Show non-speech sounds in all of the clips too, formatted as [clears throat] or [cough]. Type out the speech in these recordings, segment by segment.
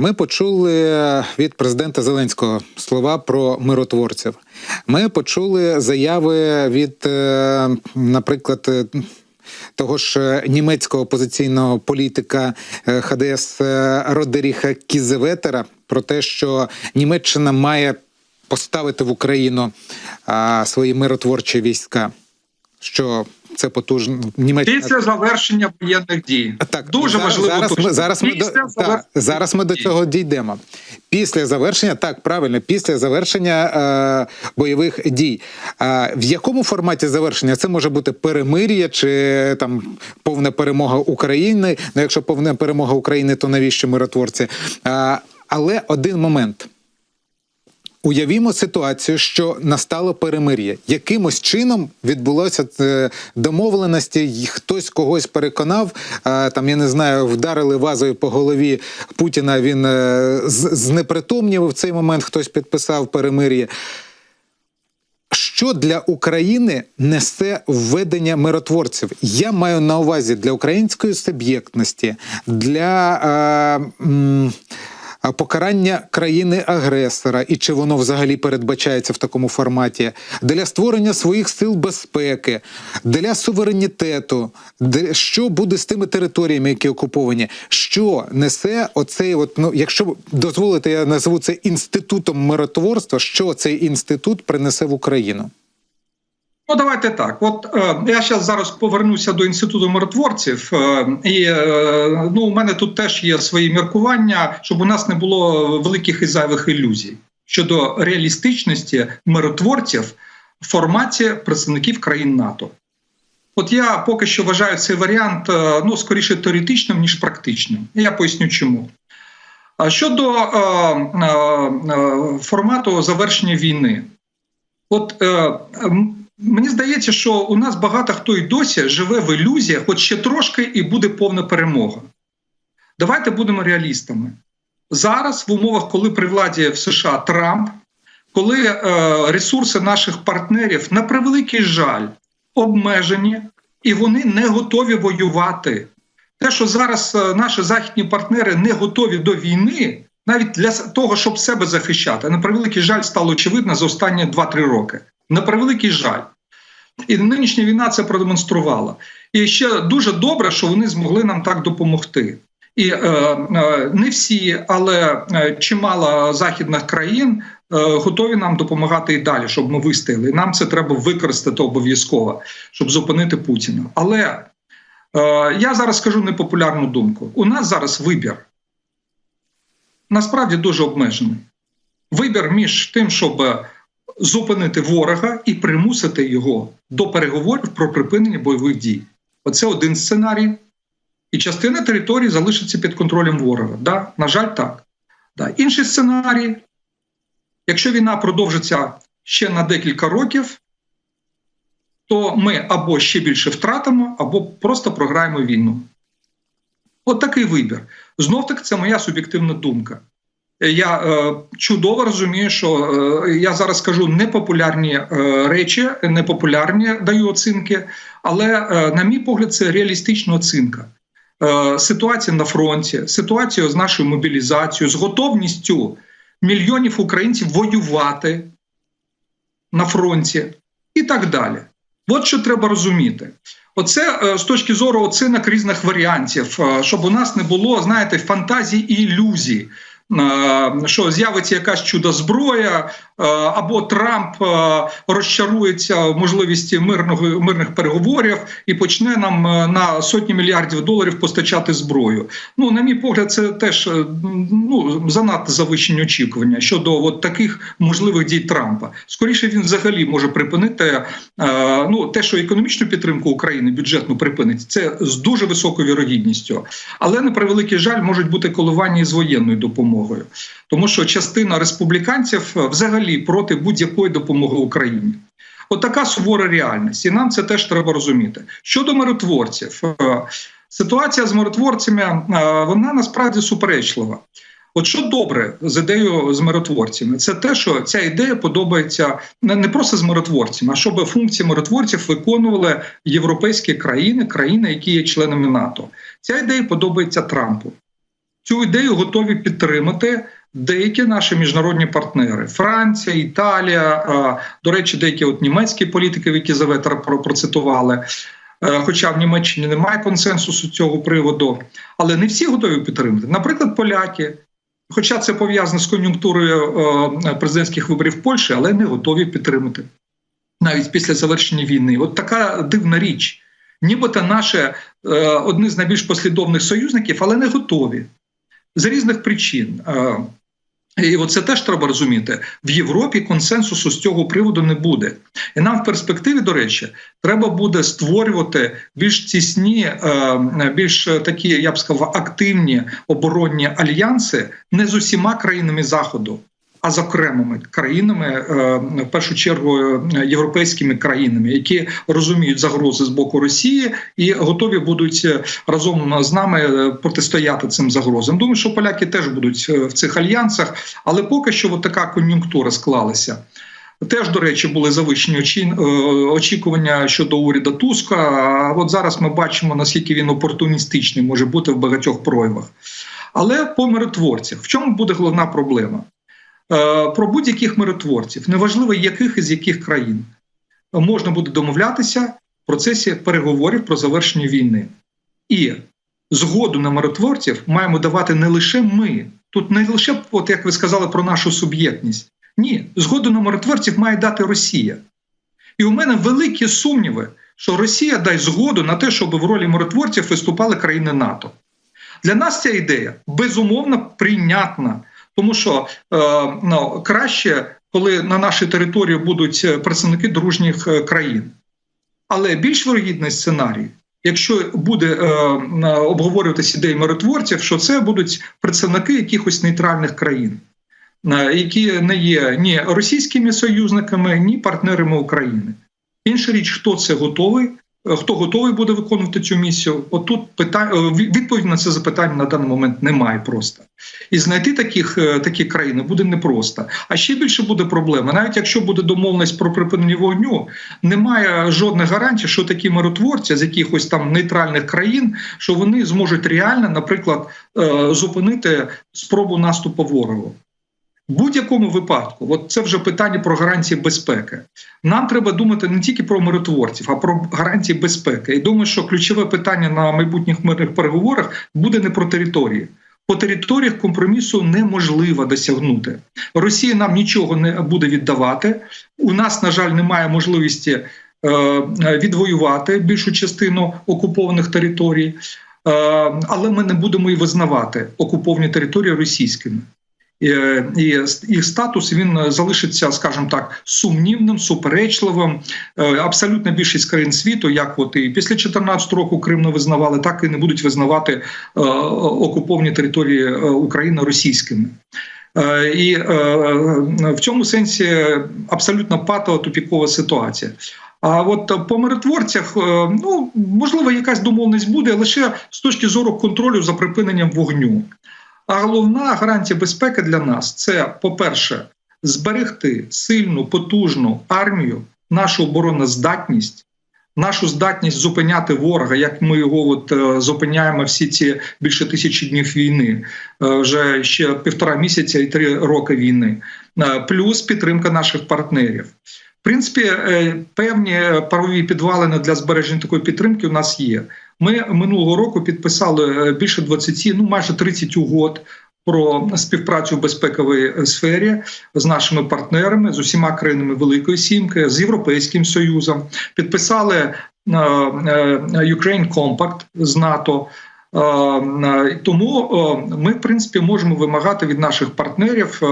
Ми почули від президента Зеленського слова про миротворців. Ми почули заяви від, е, наприклад, е, того ж е, німецького опозиційного політика ХДС Родеріха Кізеветера про те, що Німеччина має поставити в Україну свої миротворчі війська. Що це потужно Німеччина Після завершення воєнних дій. так, Дуже зараз, важливо зараз ми, зараз, ми до, завершення зараз ми до цього дійдемо. Після завершення, так, правильно, після завершення е, бойових дій. Е, в якому форматі завершення? Це може бути перемир'я чи там повна перемога України. Ну, якщо повна перемога України, то навіщо миротворці? Е, але один момент. Уявімо ситуацію, що настало перемир'я. Якимось чином відбулося е, домовленості, хтось когось переконав. е, Там я не знаю, вдарили вазою по голові Путіна. Він е, знепритомнів в цей момент. Хтось підписав перемир'я. Що для України несе введення миротворців? Я маю на увазі для української суб'єктності, для е, покарання країни-агресора, і чи воно взагалі передбачається в такому форматі, для створення своїх сил безпеки, для суверенітету, що буде з тими територіями, які окуповані, що несе оцей, от, ну, якщо дозволите, я назву це інститутом миротворства, що цей інститут принесе в Україну? Ну, давайте так. От е, я зараз зараз повернуся до інституту миротворців, е, і е, ну, у мене тут теж є свої міркування, щоб у нас не було великих і зайвих ілюзій щодо реалістичності миротворців в форматі представників країн НАТО. От я поки що вважаю цей варіант е, ну, скоріше теоретичним, ніж практичним. І я поясню чому. А щодо е, е, е, формату завершення війни, от е, мені здається, що у нас багато хто й досі живе в ілюзіях, от ще трошки і буде повна перемога. Давайте будемо реалістами. Зараз, в умовах, коли при владі в США Трамп, коли е, ресурси наших партнерів на превеликий жаль обмежені, і вони не готові воювати. Те, що зараз е, наші західні партнери не готові до війни, навіть для того, щоб себе захищати, на превеликий жаль, стало очевидно за останні 2-3 роки. На превеликий жаль. І нинішня війна це продемонструвала. І ще дуже добре, що вони змогли нам так допомогти. І е, е, не всі, але е, чимало західних країн е, готові нам допомагати і далі, щоб ми вистояли. І нам це треба використати обов'язково, щоб зупинити Путіна. Але е, я зараз скажу непопулярну думку: у нас зараз вибір насправді дуже обмежений. Вибір між тим, щоб зупинити ворога і примусити його до переговорів про припинення бойових дій. Оце один сценарій. І частина території залишиться під контролем ворога. Да? На жаль, так. Да. Інший сценарій, якщо війна продовжиться ще на декілька років, то ми або ще більше втратимо, або просто програємо війну. От такий вибір. Знов таки, це моя суб'єктивна думка. Я е, чудово розумію, що е, я зараз скажу непопулярні е, речі, непопулярні даю оцінки, але, на мій погляд, це реалістична оцінка. Ситуація на фронті, ситуація з нашою мобілізацією, з готовністю мільйонів українців воювати на фронті і так далі. От що треба розуміти. Оце е, з точки зору оцінок різних варіантів, е, щоб у нас не було, знаєте, фантазій і ілюзій. е, Що з'явиться якась чудо зброя, або Трамп розчарується в можливості мирного мирних переговорів і почне нам на сотні мільярдів доларів постачати зброю. Ну, на мій погляд, це теж ну занадто завищені очікування щодо от таких можливих дій Трампа. Скоріше він взагалі може припинити ну те, що економічну підтримку України бюджетну припинить, це з дуже високою вірогідністю. Але на превеликий жаль можуть бути коливання з воєнною допомогою, тому що частина республіканців взагалі проти будь-якої допомоги Україні. От сувора реальність, і нам це теж треба розуміти. Щодо миротворців, е, ситуація з миротворцями е, вона насправді суперечлива. От що добре з ідеєю з миротворцями, це те, що ця ідея подобається не просто з миротворцями, а щоб функції миротворців виконували європейські країни, країни, які є членами НАТО. Ця ідея подобається Трампу. Цю ідею готові підтримати деякі наші міжнародні партнери: Франція, Італія, до речі, деякі от німецькі політики, які Заветра процитували. Хоча в Німеччині немає консенсусу цього приводу, але не всі готові підтримати. Наприклад, поляки, хоча це пов'язано з кон'юнктурою президентських виборів Польщі, але не готові підтримати навіть після завершення війни. От така дивна річ. Нібито наше одні з найбільш послідовних союзників, але не готові з різних причин. І оце теж треба розуміти. В Європі консенсусу з цього приводу не буде. І нам в перспективі, до речі, треба буде створювати більш тісні, більш такі, я б сказав, активні оборонні альянси не з усіма країнами Заходу. А з окремими країнами, в першу чергу європейськими країнами, які розуміють загрози з боку Росії і готові будуть разом з нами протистояти цим загрозам. Думаю, що поляки теж будуть в цих альянсах, але поки що от така кон'юнктура склалася. Теж, до речі, були завищені очікування щодо уряду Туска. А от зараз ми бачимо, наскільки він опортуністичний може бути в багатьох проявах. Але по миротворцях в чому буде головна проблема? Про будь-яких миротворців, неважливо яких із яких країн, можна буде домовлятися в процесі переговорів про завершення війни. І згоду на миротворців маємо давати не лише ми. Тут не лише, от як ви сказали, про нашу суб'єктність. Ні, згоду на миротворців має дати Росія. І у мене великі сумніви, що Росія дасть згоду на те, щоб в ролі миротворців виступали країни НАТО. Для нас ця ідея безумовно прийнятна. Тому що е, ну, краще, коли на нашій території будуть представники дружніх країн. Але більш вирогідний сценарій, якщо буде е, обговорюватися ідеї миротворців, що це будуть представники якихось нейтральних країн, е, які не є ні російськими союзниками, ні партнерами України. Інша річ, хто це готовий. Хто готовий буде виконувати цю місію? Отут питання відповідь на це запитання на даний момент немає просто. І знайти таких такі країни буде непросто. А ще більше буде проблема. Навіть якщо буде домовленість про припинення вогню, немає жодних гарантій, що такі миротворці з якихось там нейтральних країн, що вони зможуть реально, наприклад, зупинити спробу наступу ворогу. В будь-якому випадку, от це вже питання про гарантії безпеки. Нам треба думати не тільки про миротворців, а про гарантії безпеки. І думаю, що ключове питання на майбутніх мирних переговорах буде не про території. По територіях компромісу неможливо досягнути. Росія нам нічого не буде віддавати. У нас, на жаль, немає можливості е, відвоювати більшу частину окупованих територій, е, але ми не будемо і визнавати окуповані території російськими і їх статус він залишиться, скажімо так, сумнівним, суперечливим. Абсолютна більшість країн світу, як от і після 14 року Крим не визнавали, так і не будуть визнавати окуповані території України російськими. І в цьому сенсі абсолютно патова тупікова ситуація. А от по миротворцях, ну можливо, якась домовленість буде лише з точки зору контролю за припиненням вогню. А головна гарантія безпеки для нас це, по-перше, зберегти сильну, потужну армію, нашу обороноздатність, нашу здатність зупиняти ворога, як ми його от е, зупиняємо всі ці більше тисячі днів війни, е, вже ще півтора місяця і три роки війни, е, плюс підтримка наших партнерів. В принципі, певні правові підвалини для збереження такої підтримки у нас є. Ми минулого року підписали більше 20, ну майже 30 угод про співпрацю в безпековій сфері з нашими партнерами, з усіма країнами Великої Сімки, з Європейським Союзом. Підписали Ukraine Compact з НАТО. Тому ми, в принципі, можемо вимагати від наших партнерів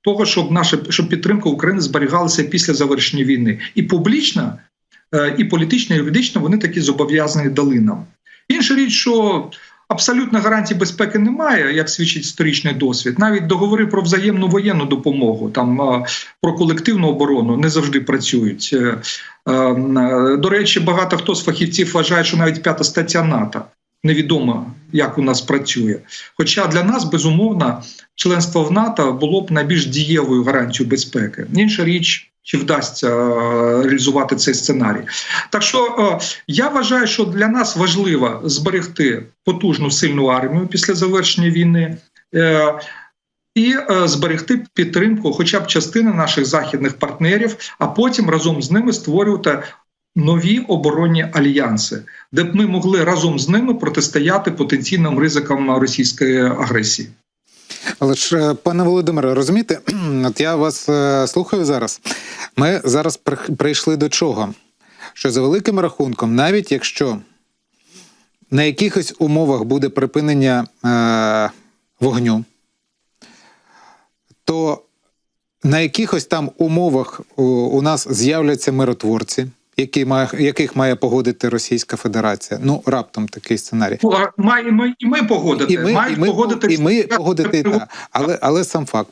того, щоб наша щоб підтримка України зберігалася після завершення війни, і публічно, і політично, і юридично вони такі зобов'язані дали нам. Інша річ, що абсолютно гарантій безпеки немає, як свідчить історичний досвід. Навіть договори про взаємну воєнну допомогу, там про колективну оборону не завжди працюють. Е, е, до речі, багато хто з фахівців вважає, що навіть п'ята стаття НАТО. Невідомо, як у нас працює. Хоча для нас безумовно членство в НАТО було б найбільш дієвою гарантією безпеки. Інша річ, чи вдасться е, реалізувати цей сценарій. Так що е, я вважаю, що для нас важливо зберегти потужну сильну армію після завершення війни. Е, і зберегти підтримку, хоча б частини наших західних партнерів, а потім разом з ними створювати нові оборонні альянси, де б ми могли разом з ними протистояти потенційним ризикам російської агресії. Але ж, е, пане Володимире, розумієте, [clears throat] от я вас е, слухаю зараз. Ми зараз прийшли до чого? Що за великим рахунком, навіть якщо на якихось умовах буде припинення е, вогню, то на якихось там умовах у нас з'являться миротворці, які має, яких має погодити Російська Федерація. Ну, раптом такий сценарій. Ну, і ми погодити. І ми, Мають і ми, погодити і ми погодити, так. Але, але сам факт.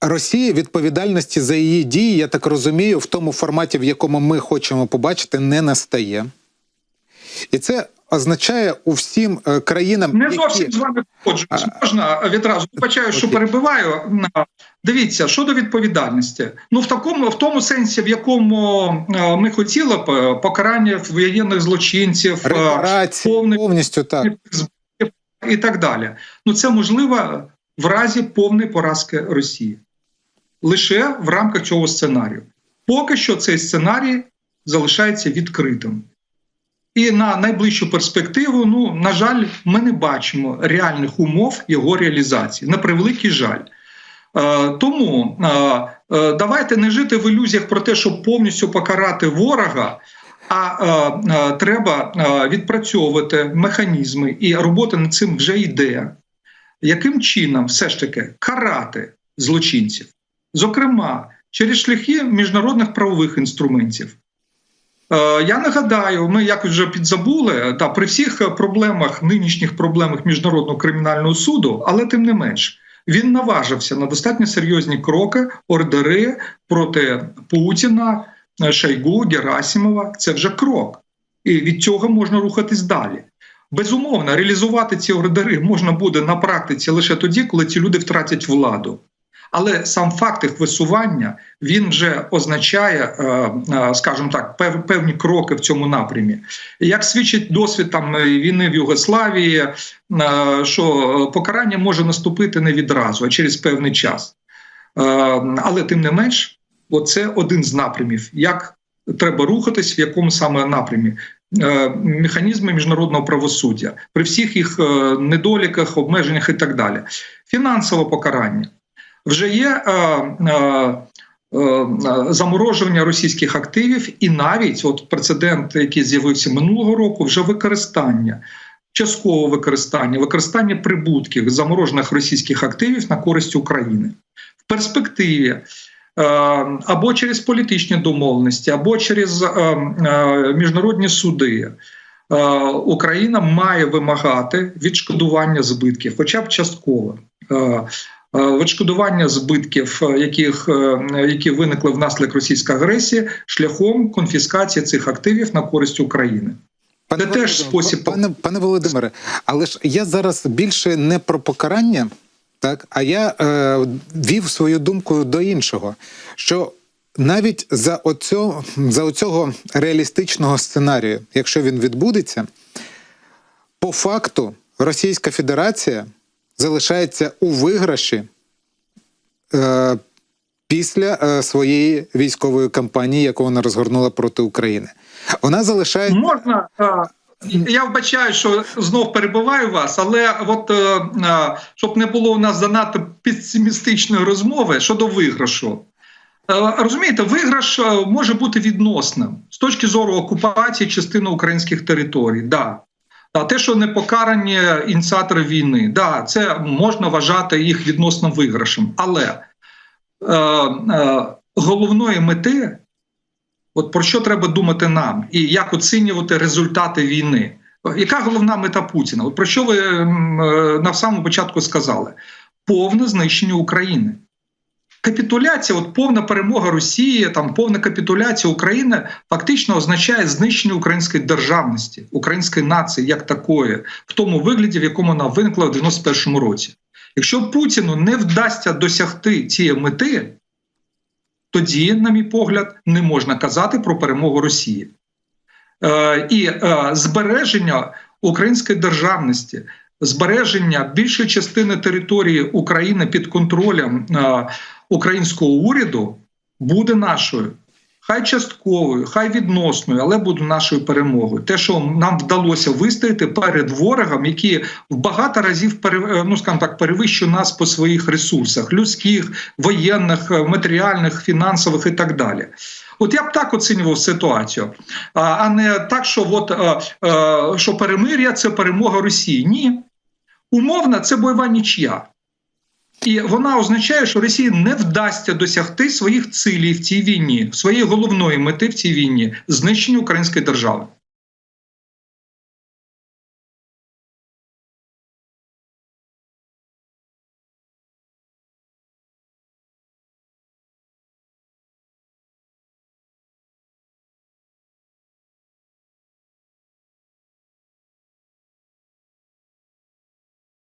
Росія відповідальності за її дії, я так розумію, в тому форматі, в якому ми хочемо побачити, не настає. І це означає у всім е, країнам, Не які... зовсім з вами погоджуюсь. Можна відразу вибачаю, що перебиваю. Дивіться, щодо відповідальності. Ну в такому, в тому сенсі, в якому е, ми хотіли б е, покарання воєнних злочинців, репарації повний повністю так. і так далі. Ну це можливо в разі повної поразки Росії. Лише в рамках цього сценарію. Поки що цей сценарій залишається відкритим. І на найближчу перспективу, ну, на жаль, ми не бачимо реальних умов його реалізації. На превеликий жаль. Е, тому е, е, давайте не жити в ілюзіях про те, щоб повністю покарати ворога. А е, треба відпрацьовувати механізми, і робота над цим вже йде. Яким чином все ж таки карати злочинців? Зокрема, через шляхи міжнародних правових інструментів. Е, Я нагадаю, ми якось вже підзабули та при всіх проблемах, нинішніх проблемах міжнародного кримінального суду, але тим не менш, він наважився на достатньо серйозні кроки, ордери проти Путіна, е, Шойгу, Герасимова. Це вже крок, і від цього можна рухатись далі. Безумовно, реалізувати ці ордери можна буде на практиці лише тоді, коли ці люди втратять владу. Але сам факт їх висування він вже означає, е, е, скажімо так, певні кроки в цьому напрямі. Як свідчить досвід там е, війни в Югославії, що покарання може наступити не відразу, а через певний час. Але тим не менш, оце один з напрямів, як треба рухатись, в якому саме напрямі. Механізми міжнародного правосуддя при всіх їх недоліках, обмеженнях і так далі. Фінансове покарання вже є е, е, е, заморожування російських активів, і навіть от прецедент, який з'явився минулого року, вже використання. Часткове використання, використання прибутків заморожених російських активів на користь України в перспективі е, або через політичні домовленості, або через е, е, міжнародні суди. Україна має вимагати відшкодування збитків, хоча б частково. Е, Відшкодування збитків, е, яких, е, які виникли внаслідок російської агресії, шляхом конфіскації цих активів на користь України. Це теж спосіб- Пане, пане Володимире, але ж я зараз більше не про покарання, так, а я е, вів свою думку до іншого. Що навіть за оцього, за оцього реалістичного сценарію, якщо він відбудеться, по факту Російська Федерація залишається у виграші е, після е, своєї військової кампанії, яку вона розгорнула проти України. Вона залишається. Можна. е, Я вбачаю, що знов перебиваю вас, але от е, е, щоб не було у нас занадто песимістичної розмови щодо виграшу. Розумієте, виграш може бути відносним з точки зору окупації частини українських територій. Да. Та те, що не покарані ініціатори війни, да, це можна вважати їх відносним виграшем. Але е, е, головної мети От про що треба думати нам, і як оцінювати результати війни? Яка головна мета Путіна? От про що ви е, на самому початку сказали? Повне знищення України. Капітуляція, от повна перемога Росії, там повна капітуляція України фактично означає знищення української державності, української нації як такої, в тому вигляді, в якому вона виникла в 91-му році. Якщо Путіну не вдасться досягти цієї мети, тоді, на мій погляд, не можна казати про перемогу Росії. Е, і е, збереження української державності, збереження більшої частини території України під контролем е, українського уряду буде нашою. Хай частковою, хай відносною, але буде нашою перемогою. Те, що нам вдалося вистояти перед ворогом, які в багато разів пере- ну, скажімо так, перевищує нас по своїх ресурсах: людських, воєнних, е, матеріальних, фінансових і так далі. От я б так оцінював ситуацію, а, не так, що от, е, е, що перемир'я це перемога Росії. Ні. Умовна це бойова нічия. І вона означає, що Росії не вдасться досягти своїх цілей в цій війні, своєї головної мети в цій війні знищення української держави.